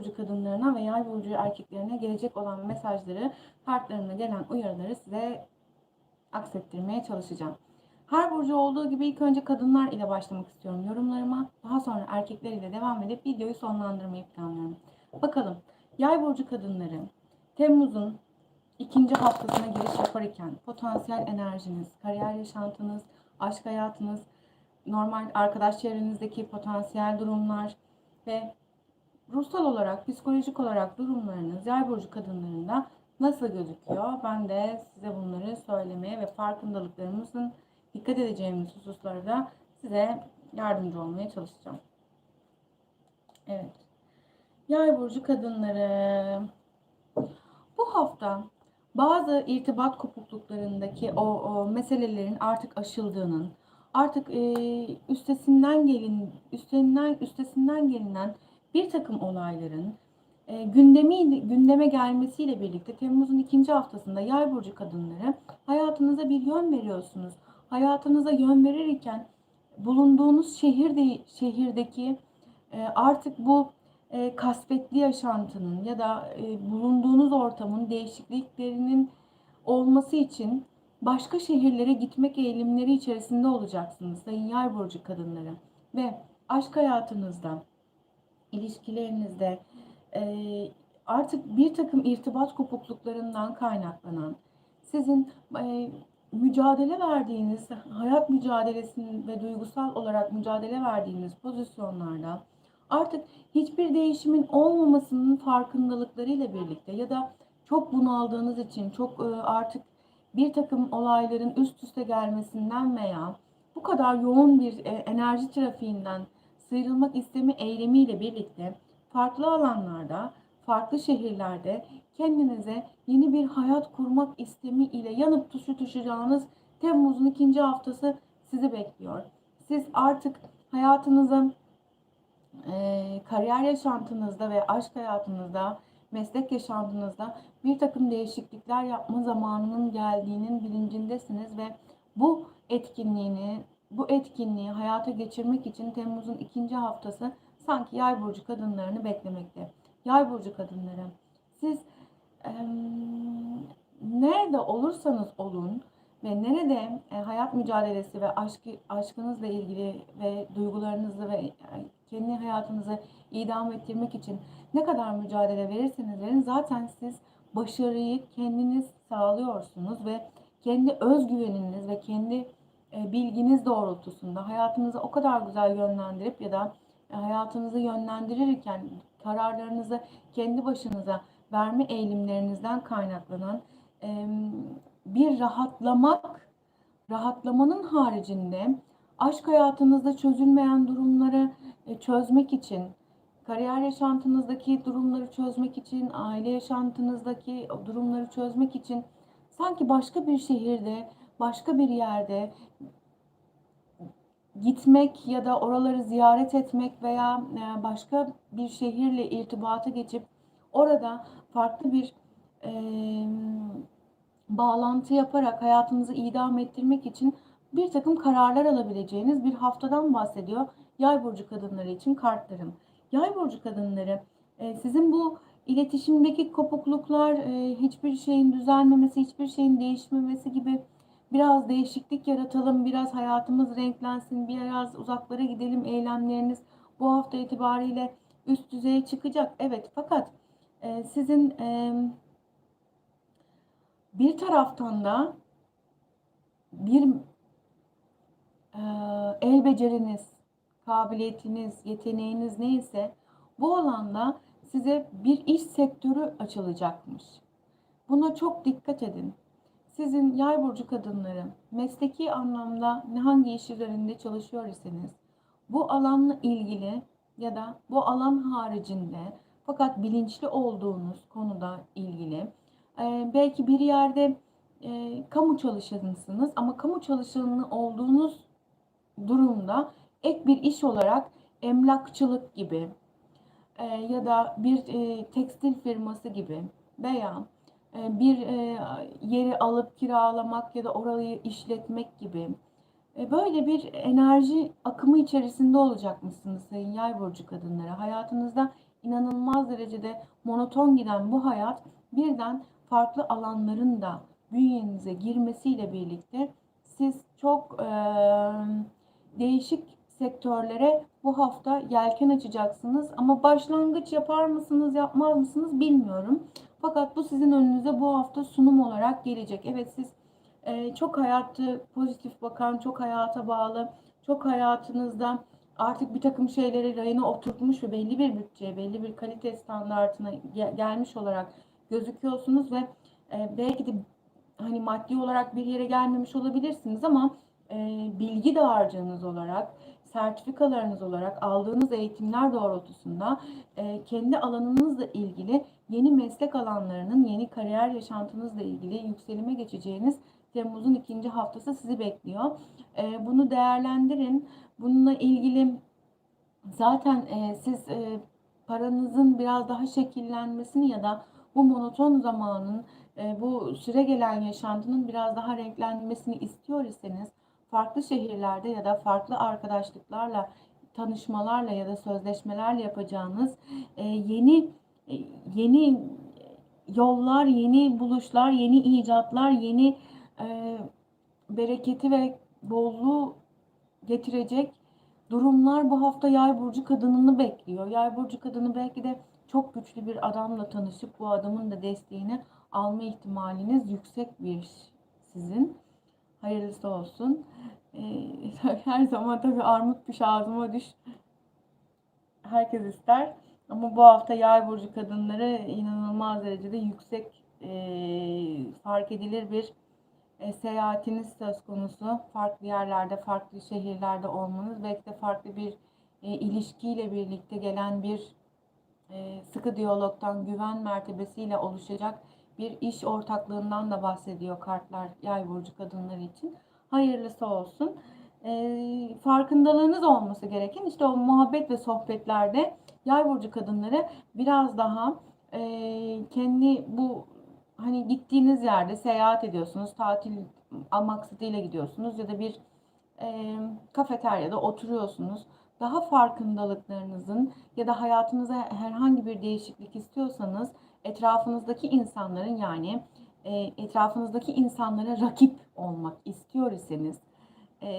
burcu kadınlarına ve yay burcu erkeklerine gelecek olan mesajları, kartlarına gelen uyarıları size aksettirmeye çalışacağım. Her burcu olduğu gibi ilk önce kadınlar ile başlamak istiyorum yorumlarıma. Daha sonra erkekler ile devam edip videoyu sonlandırmayı planlıyorum. Bakalım yay burcu kadınları Temmuz'un ikinci haftasına giriş yapar iken potansiyel enerjiniz, kariyer yaşantınız, aşk hayatınız, normal arkadaş çevrenizdeki potansiyel durumlar ve ruhsal olarak, psikolojik olarak durumlarınız yay burcu kadınlarında nasıl gözüküyor? Ben de size bunları söylemeye ve farkındalıklarımızın dikkat edeceğimiz hususlarda size yardımcı olmaya çalışacağım. Evet. Yay burcu kadınları. Bu hafta bazı irtibat kopukluklarındaki o, o meselelerin artık aşıldığının, artık e, üstesinden gelin, üstesinden üstesinden gelinen bir takım olayların e, gündemi gündeme gelmesiyle birlikte Temmuz'un ikinci haftasında Yay burcu kadınları hayatınıza bir yön veriyorsunuz. Hayatınıza yön verirken bulunduğunuz şehirde şehirdeki e, artık bu e, kasvetli yaşantının ya da e, bulunduğunuz ortamın değişikliklerinin olması için başka şehirlere gitmek eğilimleri içerisinde olacaksınız sayın yay burcu kadınları ve aşk hayatınızda ilişkilerinizde e, artık bir takım irtibat kopukluklarından kaynaklanan sizin e, mücadele verdiğiniz hayat mücadelesinin ve duygusal olarak mücadele verdiğiniz pozisyonlarda artık hiçbir değişimin olmamasının farkındalıklarıyla birlikte ya da çok bunaldığınız için çok e, artık bir takım olayların üst üste gelmesinden veya bu kadar yoğun bir e, enerji trafiğinden sıyrılmak istemi eylemiyle birlikte farklı alanlarda, farklı şehirlerde kendinize yeni bir hayat kurmak istemi ile yanıp tutuşacağınız Temmuz'un ikinci haftası sizi bekliyor. Siz artık hayatınızın e, kariyer yaşantınızda ve aşk hayatınızda, meslek yaşantınızda bir takım değişiklikler yapma zamanının geldiğinin bilincindesiniz ve bu etkinliğini, bu etkinliği hayata geçirmek için Temmuz'un ikinci haftası sanki yay burcu kadınlarını beklemekte. Yay burcu kadınları, siz e, nerede olursanız olun ve nerede e, hayat mücadelesi ve aşkı, aşkınızla ilgili ve duygularınızı ve e, kendi hayatınızı idam ettirmek için ne kadar mücadele verirseniz verin zaten siz başarıyı kendiniz sağlıyorsunuz ve kendi özgüveniniz ve kendi bilginiz doğrultusunda hayatınızı o kadar güzel yönlendirip ya da e, hayatınızı yönlendirirken kararlarınızı kendi başınıza verme eğilimlerinizden kaynaklanan e, bir rahatlamak, rahatlamanın haricinde aşk hayatınızda çözülmeyen durumları e, çözmek için, kariyer yaşantınızdaki durumları çözmek için, aile yaşantınızdaki durumları çözmek için sanki başka bir şehirde, başka bir yerde gitmek ya da oraları ziyaret etmek veya e, başka bir şehirle irtibata geçip orada farklı bir e, bağlantı yaparak hayatınızı idam ettirmek için bir takım kararlar alabileceğiniz bir haftadan bahsediyor. Yay burcu kadınları için kartlarım. Yay burcu kadınları e, sizin bu iletişimdeki kopukluklar, e, hiçbir şeyin düzelmemesi, hiçbir şeyin değişmemesi gibi biraz değişiklik yaratalım, biraz hayatımız renklensin, biraz uzaklara gidelim eylemleriniz bu hafta itibariyle üst düzeye çıkacak. Evet fakat e, sizin bir taraftan da bir el beceriniz, kabiliyetiniz, yeteneğiniz neyse bu alanda size bir iş sektörü açılacakmış. Buna çok dikkat edin. Sizin yay burcu kadınları mesleki anlamda ne hangi iş üzerinde çalışıyor iseniz bu alanla ilgili ya da bu alan haricinde fakat bilinçli olduğunuz konuda ilgili e, belki bir yerde e, kamu çalışanısınız ama kamu çalışanı olduğunuz durumda ek bir iş olarak emlakçılık gibi e, ya da bir e, tekstil firması gibi veya bir e, yeri alıp kiralamak ya da orayı işletmek gibi e, böyle bir enerji akımı içerisinde olacakmışsınız sayın yay burcu kadınları. Hayatınızda inanılmaz derecede monoton giden bu hayat birden farklı alanların da bünyenize girmesiyle birlikte siz çok eee, değişik sektörlere bu hafta yelken açacaksınız. Ama başlangıç yapar mısınız, yapmaz mısınız bilmiyorum. Fakat bu sizin önünüze bu hafta sunum olarak gelecek. Evet siz eee, çok hayatı pozitif bakan, çok hayata bağlı, çok hayatınızda artık bir takım şeyleri rayına oturtmuş ve belli bir bütçeye, belli bir kalite standartına ge- gelmiş olarak gözüküyorsunuz ve e, belki de hani maddi olarak bir yere gelmemiş olabilirsiniz ama e, bilgi dağarcığınız olarak, sertifikalarınız olarak aldığınız eğitimler doğrultusunda e, kendi alanınızla ilgili yeni meslek alanlarının, yeni kariyer yaşantınızla ilgili yükselime geçeceğiniz Temmuz'un ikinci haftası sizi bekliyor. E, bunu değerlendirin. Bununla ilgili zaten e, siz e, paranızın biraz daha şekillenmesini ya da bu monoton zamanın, e, bu süre gelen yaşantının biraz daha renklenmesini istiyor iseniz farklı şehirlerde ya da farklı arkadaşlıklarla, tanışmalarla ya da sözleşmelerle yapacağınız e, yeni e, yeni yollar, yeni buluşlar, yeni icatlar, yeni e, bereketi ve bolluğu getirecek durumlar bu hafta Yay burcu kadınını bekliyor. Yay burcu kadını belki de çok güçlü bir adamla tanışıp bu adamın da desteğini alma ihtimaliniz yüksek bir sizin. Hayırlısı olsun. Ee, her zaman tabii armut düş ağzıma düş. Herkes ister. Ama bu hafta Yay burcu kadınları inanılmaz derecede yüksek e, fark edilir bir e, seyahatiniz söz konusu. Farklı yerlerde, farklı şehirlerde olmanız, belki de farklı bir e, ilişkiyle birlikte gelen bir e, sıkı diyalogtan, güven mertebesiyle oluşacak bir iş ortaklığından da bahsediyor kartlar yay burcu kadınları için. Hayırlısı olsun. E, farkındalığınız olması gereken işte o muhabbet ve sohbetlerde yay burcu kadınları biraz daha e, kendi bu hani gittiğiniz yerde seyahat ediyorsunuz, tatil maksadıyla gidiyorsunuz ya da bir e, kafeteryada oturuyorsunuz. Daha farkındalıklarınızın ya da hayatınıza herhangi bir değişiklik istiyorsanız etrafınızdaki insanların yani e, etrafınızdaki insanlara rakip olmak istiyor iseniz e,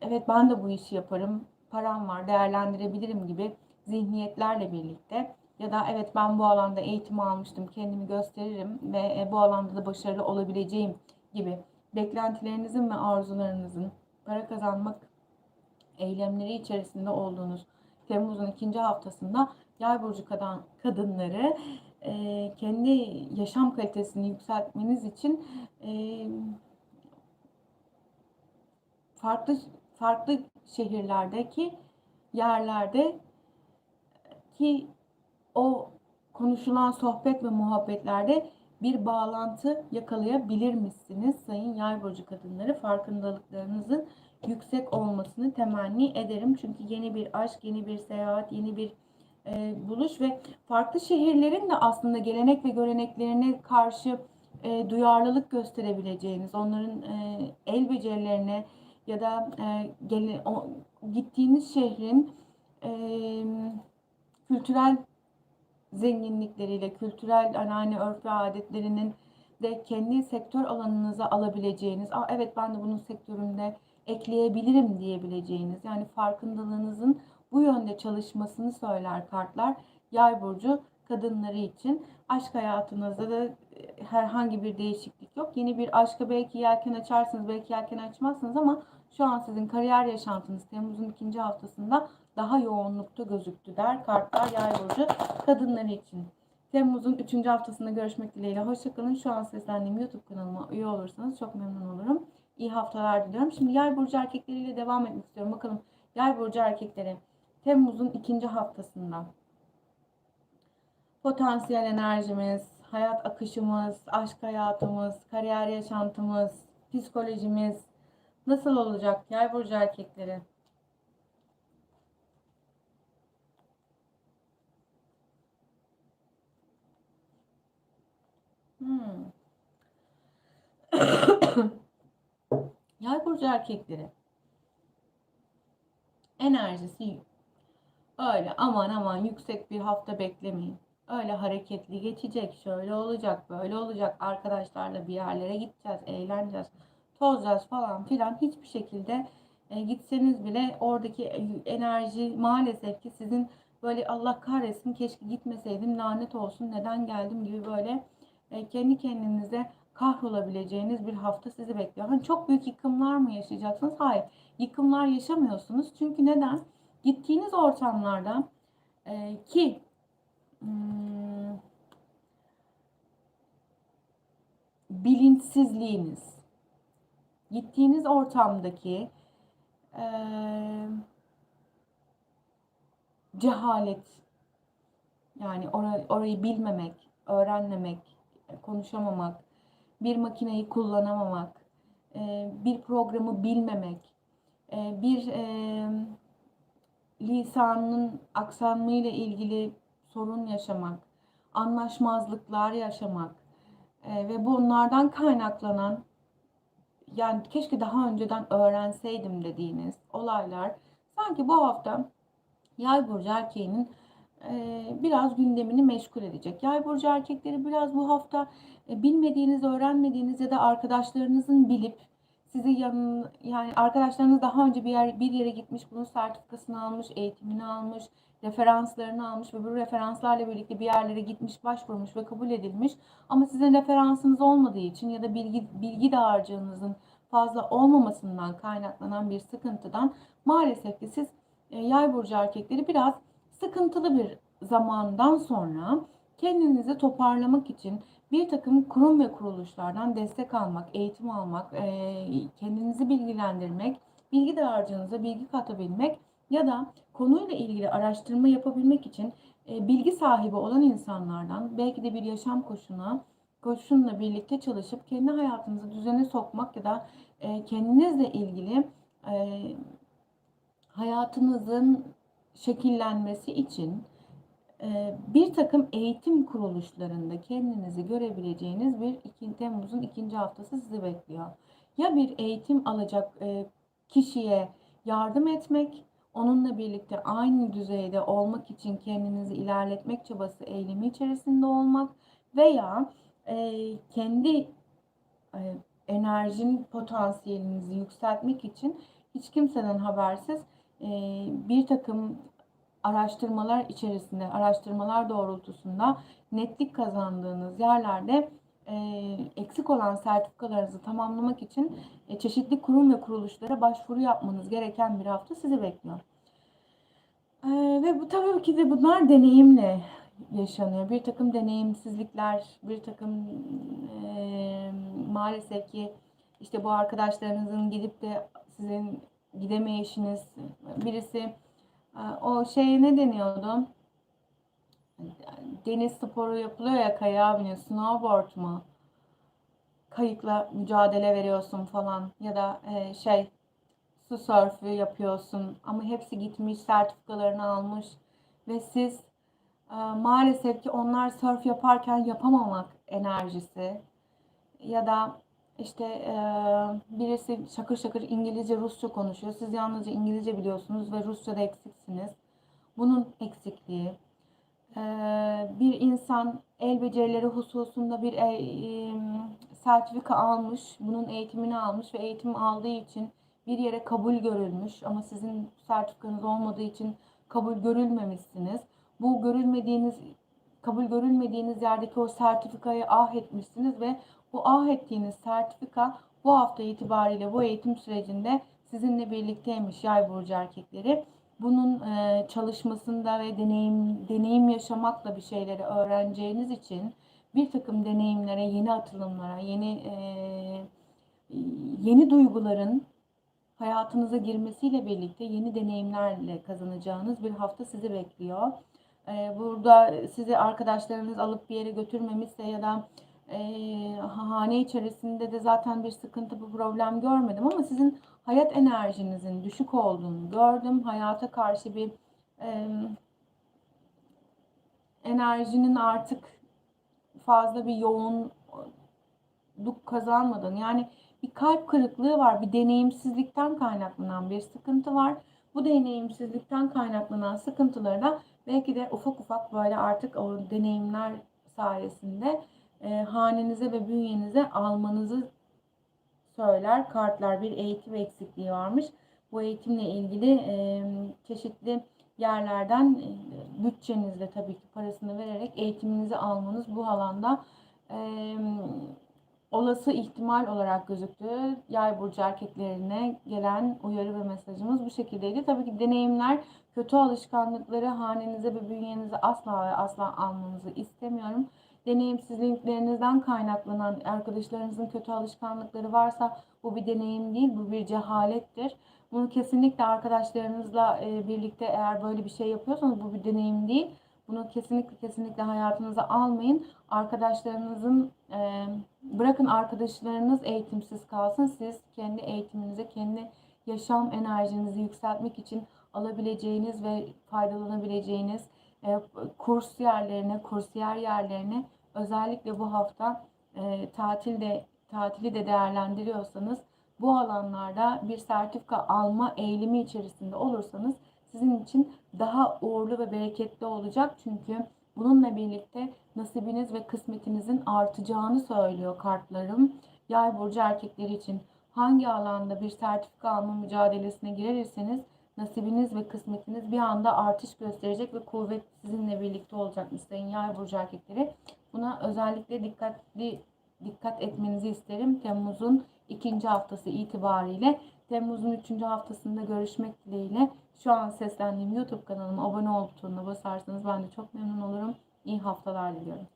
evet ben de bu işi yaparım, param var, değerlendirebilirim gibi zihniyetlerle birlikte ya da evet ben bu alanda eğitim almıştım, kendimi gösteririm ve e, bu alanda da başarılı olabileceğim gibi beklentilerinizin ve arzularınızın para kazanmak eylemleri içerisinde olduğunuz Temmuz'un ikinci haftasında Yay burcu kadın, kadınları e, kendi yaşam kalitesini yükseltmeniz için e, farklı farklı şehirlerdeki yerlerde ki o konuşulan sohbet ve muhabbetlerde bir bağlantı yakalayabilir misiniz sayın yay burcu kadınları? Farkındalıklarınızın yüksek olmasını temenni ederim. Çünkü yeni bir aşk, yeni bir seyahat, yeni bir e, buluş ve farklı şehirlerin de aslında gelenek ve göreneklerine karşı e, duyarlılık gösterebileceğiniz, onların e, el becerilerine ya da e, gele, o, gittiğiniz şehrin e, kültürel zenginlikleriyle, kültürel anneanne örf ve adetlerinin de kendi sektör alanınıza alabileceğiniz, Aa, evet ben de bunun sektöründe ekleyebilirim diyebileceğiniz, yani farkındalığınızın bu yönde çalışmasını söyler kartlar. Yay burcu kadınları için aşk hayatınızda da e, herhangi bir değişiklik yok. Yeni bir aşka belki yelken açarsınız, belki yelken açmazsınız ama şu an sizin kariyer yaşantınız Temmuz'un ikinci haftasında daha yoğunlukta gözüktü der kartlar yay burcu kadınları için. Temmuz'un 3. haftasında görüşmek dileğiyle. Hoşçakalın. Şu an seslendiğim YouTube kanalıma üye olursanız çok memnun olurum. İyi haftalar diliyorum. Şimdi yay burcu erkekleriyle devam etmek istiyorum. Bakalım yay burcu erkekleri Temmuz'un ikinci haftasında potansiyel enerjimiz, hayat akışımız, aşk hayatımız, kariyer yaşantımız, psikolojimiz nasıl olacak yay burcu erkekleri? Hmm. Yay burcu erkekleri enerjisi Öyle aman aman yüksek bir hafta beklemeyin. Öyle hareketli geçecek, şöyle olacak, böyle olacak. Arkadaşlarla bir yerlere gideceğiz, eğleneceğiz, tozacağız falan filan. Hiçbir şekilde e, gitseniz bile oradaki enerji maalesef ki sizin böyle Allah kahretsin keşke gitmeseydim lanet olsun neden geldim gibi böyle e, kendi kendinize kahrolabileceğiniz bir hafta sizi bekliyor. Hani çok büyük yıkımlar mı yaşayacaksınız? Hayır. Yıkımlar yaşamıyorsunuz. Çünkü neden? Gittiğiniz ortamlarda e, ki hmm, bilinçsizliğiniz, gittiğiniz ortamdaki e, cehalet, yani or- orayı bilmemek, öğrenmemek, konuşamamak, bir makineyi kullanamamak, e, bir programı bilmemek, e, bir e, lisanın aksanıyla ilgili sorun yaşamak, anlaşmazlıklar yaşamak e, ve bunlardan kaynaklanan yani keşke daha önceden öğrenseydim dediğiniz olaylar sanki bu hafta Yay burcu erkeğinin e, biraz gündemini meşgul edecek. Yay burcu erkekleri biraz bu hafta e, bilmediğiniz, öğrenmediğiniz ya da arkadaşlarınızın bilip sizi yanın yani arkadaşlarınız daha önce bir yer bir yere gitmiş, bunun sertifikasını almış, eğitimini almış, referanslarını almış ve bu referanslarla birlikte bir yerlere gitmiş, başvurmuş ve kabul edilmiş. Ama sizin referansınız olmadığı için ya da bilgi bilgi dağarcığınızın fazla olmamasından kaynaklanan bir sıkıntıdan maalesef ki siz e, yay burcu erkekleri biraz sıkıntılı bir zamandan sonra kendinizi toparlamak için bir takım kurum ve kuruluşlardan destek almak, eğitim almak, e, kendinizi bilgilendirmek, bilgi dağarcığınıza bilgi katabilmek ya da konuyla ilgili araştırma yapabilmek için e, bilgi sahibi olan insanlardan belki de bir yaşam koşuna koşunla birlikte çalışıp kendi hayatınızı düzene sokmak ya da kendinizle ilgili hayatınızın şekillenmesi için e, bir takım eğitim kuruluşlarında kendinizi görebileceğiniz bir 2 Temmuz'un ikinci haftası sizi bekliyor. Ya bir eğitim alacak e, kişiye yardım etmek, onunla birlikte aynı düzeyde olmak için kendinizi ilerletmek çabası eylemi içerisinde olmak veya e, kendi enerjinin potansiyelinizi yükseltmek için hiç kimseden habersiz bir takım araştırmalar içerisinde, araştırmalar doğrultusunda netlik kazandığınız yerlerde eksik olan sertifikalarınızı tamamlamak için çeşitli kurum ve kuruluşlara başvuru yapmanız gereken bir hafta sizi bekliyor. ve bu tabii ki de bunlar deneyimle yaşanıyor. Bir takım deneyimsizlikler, bir takım e, maalesef ki işte bu arkadaşlarınızın gidip de sizin gidemeyişiniz, birisi e, o şey ne deniyordu? Deniz sporu yapılıyor ya kayağa biniyor. Snowboard mu? Kayıkla mücadele veriyorsun falan ya da e, şey su sörfü yapıyorsun ama hepsi gitmiş sertifikalarını almış ve siz e, maalesef ki onlar sörf yaparken yapamamak enerjisi ya da işte e, birisi şakır şakır İngilizce, Rusça konuşuyor. Siz yalnızca İngilizce biliyorsunuz ve Rusça'da eksiksiniz. Bunun eksikliği. E, bir insan el becerileri hususunda bir e, sertifika almış, bunun eğitimini almış ve eğitim aldığı için bir yere kabul görülmüş ama sizin sertifikanız olmadığı için kabul görülmemişsiniz. Bu görülmediğiniz kabul görülmediğiniz yerdeki o sertifikayı ah etmişsiniz ve bu ah ettiğiniz sertifika bu hafta itibariyle bu eğitim sürecinde sizinle birlikteymiş yay burcu erkekleri. Bunun e, çalışmasında ve deneyim deneyim yaşamakla bir şeyleri öğreneceğiniz için bir takım deneyimlere, yeni atılımlara, yeni e, yeni duyguların hayatınıza girmesiyle birlikte yeni deneyimlerle kazanacağınız bir hafta sizi bekliyor. E, burada sizi arkadaşlarınız alıp bir yere götürmemişse ya da e, hane içerisinde de zaten bir sıkıntı, bir problem görmedim ama sizin hayat enerjinizin düşük olduğunu gördüm. Hayata karşı bir e, enerjinin artık fazla bir yoğunluk kazanmadığını yani bir kalp kırıklığı var, bir deneyimsizlikten kaynaklanan bir sıkıntı var. Bu deneyimsizlikten kaynaklanan sıkıntıları da belki de ufak ufak böyle artık o deneyimler sayesinde e, hanenize ve bünyenize almanızı söyler. Kartlar bir eğitim eksikliği varmış. Bu eğitimle ilgili e, çeşitli yerlerden e, bütçenizle tabii ki parasını vererek eğitiminizi almanız bu alanda olası ihtimal olarak gözüktü. Yay burcu erkeklerine gelen uyarı ve mesajımız bu şekildeydi. Tabii ki deneyimler, kötü alışkanlıkları hanenize ve bünyenize asla ve asla almanızı istemiyorum. Deneyimsizliklerinizden kaynaklanan arkadaşlarınızın kötü alışkanlıkları varsa bu bir deneyim değil, bu bir cehalettir. Bunu kesinlikle arkadaşlarınızla e, birlikte eğer böyle bir şey yapıyorsanız bu bir deneyim değil. Bunu kesinlikle kesinlikle hayatınıza almayın. Arkadaşlarınızın e, bırakın arkadaşlarınız eğitimsiz kalsın. Siz kendi eğitiminize, kendi yaşam enerjinizi yükseltmek için alabileceğiniz ve faydalanabileceğiniz kurs yerlerine, kursiyer yerlerine özellikle bu hafta e, tatilde tatili de değerlendiriyorsanız bu alanlarda bir sertifika alma eğilimi içerisinde olursanız sizin için daha uğurlu ve bereketli olacak. Çünkü bununla birlikte nasibiniz ve kısmetinizin artacağını söylüyor kartlarım. Yay burcu erkekleri için hangi alanda bir sertifika alma mücadelesine girerseniz nasibiniz ve kısmetiniz bir anda artış gösterecek ve kuvvet sizinle birlikte olacak sayın yay burcu erkekleri. Buna özellikle dikkatli dikkat etmenizi isterim. Temmuz'un ikinci haftası itibariyle Temmuz'un üçüncü haftasında görüşmek dileğiyle şu an seslendiğim YouTube kanalıma abone ol butonuna basarsanız ben de çok memnun olurum. İyi haftalar diliyorum.